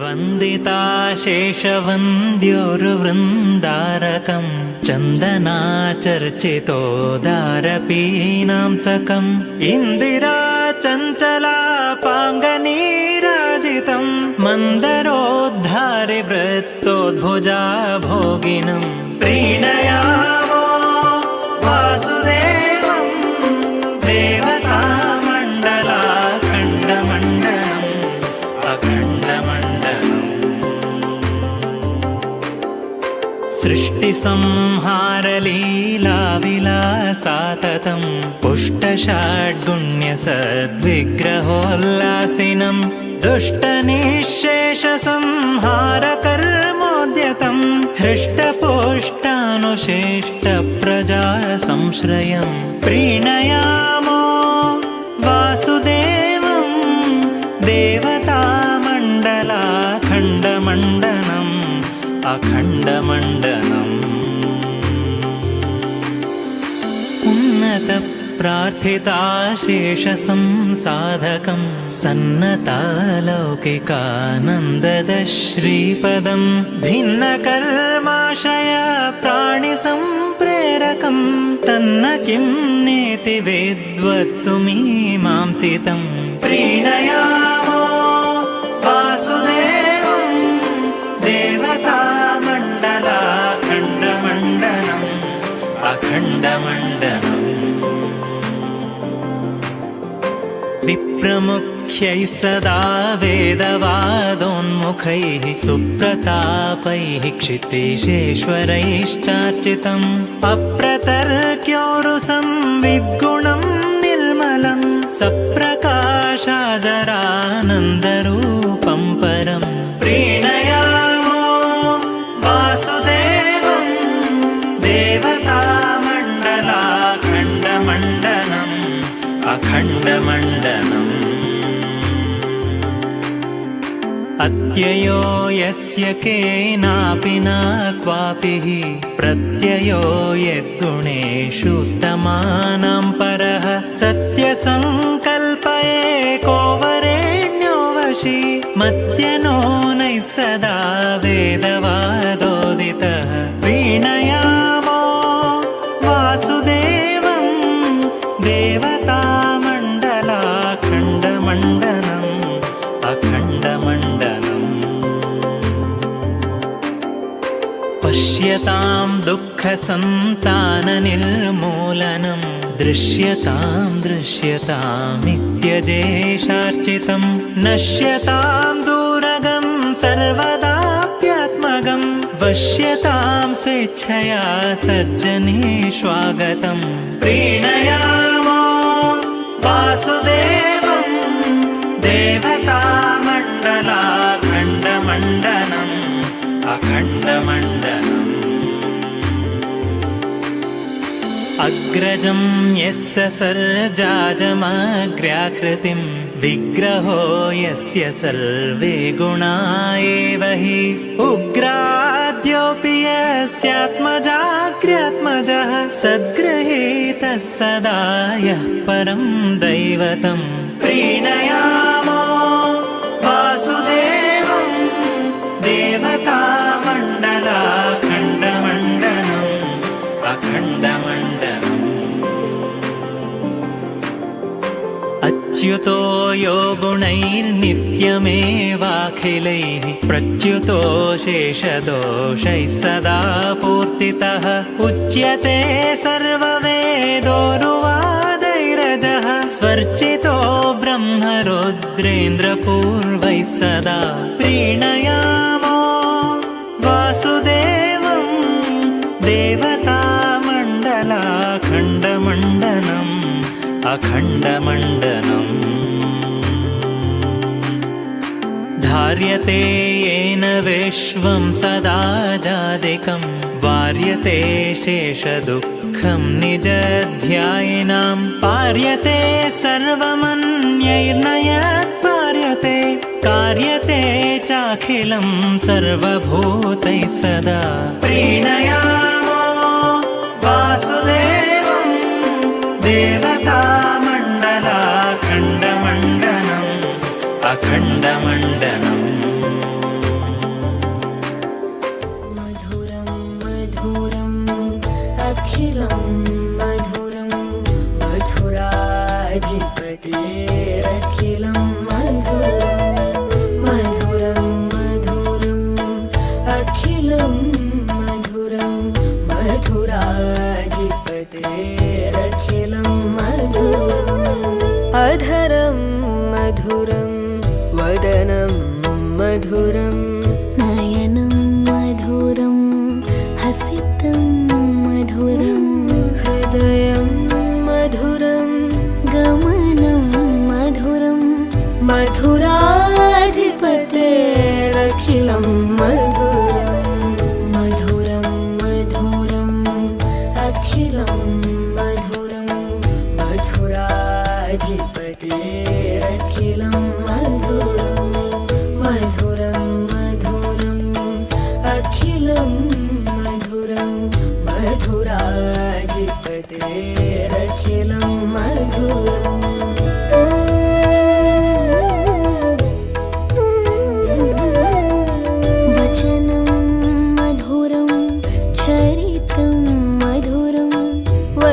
वन्दिताशेषवन्द्योर्वृन्दारकम् चन्दनाचर्चितोदारपीनांसकम् इन्दिरा चञ्चलापाङ्गनीराजितम् मन्दरोद्धारि वृत्तोद्भुजा भोगिनम् प्रीणयामो सृष्टिसंहारलीलाविलासाततम् पुष्टषाड्गुण्यसद्विग्रहोल्लासिनम् दुष्टनिःशेषसंहारकर्मोद्यतम् हृष्टपुष्टानुशिष्टप्रजा संश्रयम् प्रीणयामो अखण्डमण्डनम् उन्नत प्रार्थिताशेषसंसाधकम् सन्नतालौकिकानन्ददश्रीपदम् भिन्नकर्माशय प्राणिसम्प्रेरकम् तन्न किं नेति वेद्वत्सु मीमांसितम् प्रीणयामो अखण्डमण्डनम् विप्रमुख्यैः सदा वेदवादोन्मुखैः सुप्रतापैः क्षितिशेश्वरैश्चार्चितम् अप्रतर्क्योरुसं विद्गुणं निर्मलम् सप्रकाशादरानन्दरूपं परम् अखण्डमण्डनम् अत्ययो यस्य केनापि न क्वापि प्रत्ययो यद्गुणेषु उत्तमानां परः। सत्यसङ्कल्पयेको वरेण्यो वशी मत्यनो नैः सदा वेदवादोदितः। प्रीणयामो दृश्यतां दुःखसन्ताननिर्मूलनं दृश्यतां दृश्यतामित्यजेशार्चितं नश्यतां दूरगं सर्वदाप्यात्मगं सर्वदाप्यात्मगम् स्वेच्छया सज्जनी स्वागतम् प्रीणयामो वासुदेवं देवतामण्डलाखण्डमण्डनम् अखण्डमण्डनम् अग्रजं यस्य सर्जाजमग्र्याकृतिं विग्रहो यस्य सर्वे गुणा एव हि। उग्राद्योऽपि यस्यात्मजाग्र्यात्मजः सद्गृहीतः सदा यः परं दैवतं। प्रीणयामो अच्युतो यो गुणैर्नित्यमेवाखिलैः प्रच्युतो शेषदोषैः सदा पूर्तितः उच्यते सर्ववेदोरुवादैरजः स्वर्चितो ब्रह्मरुद्रेन्द्रपूर्वैः सदा प्रीणयामो अखण्डमण्डनम् धार्यते येन विश्वं सदा जादिकं वार्यते शेषदुःखं निजध्यायिनां पार्यते सर्वमन्यैर्नयत् पार्यते कार्यते चाखिलं सर्वभूतैः सदा प्रीणयामो देवतामण्डलाखण्डमण्डनम् अखण्डमण्डनम्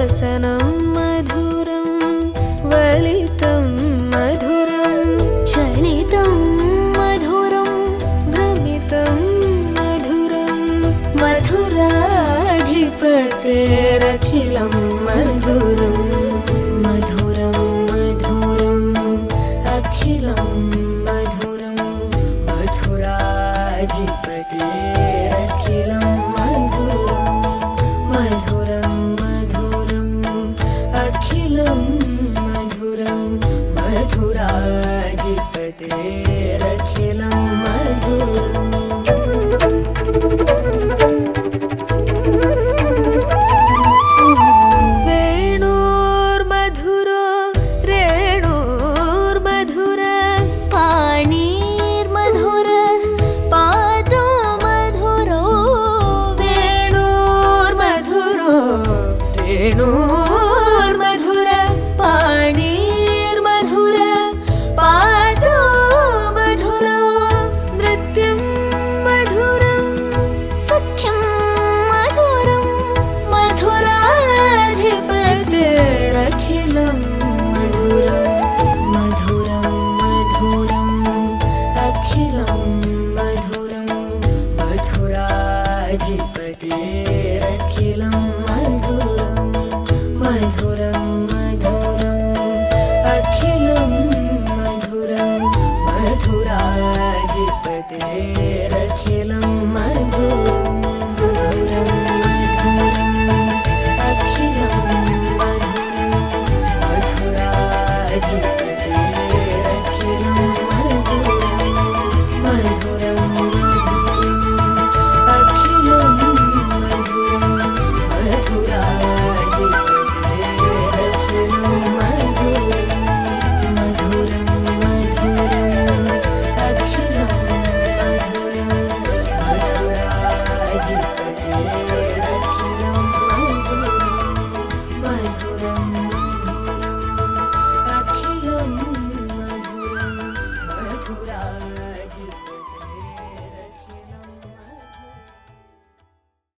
വസനം മധുരം വലിതം മധുരം ചലിതം മധുരം ഭമിതം മധുരം മധുരാധിപതേരഖിലം മധുരം मधुरं मधुरं दीपते र রাখিলাম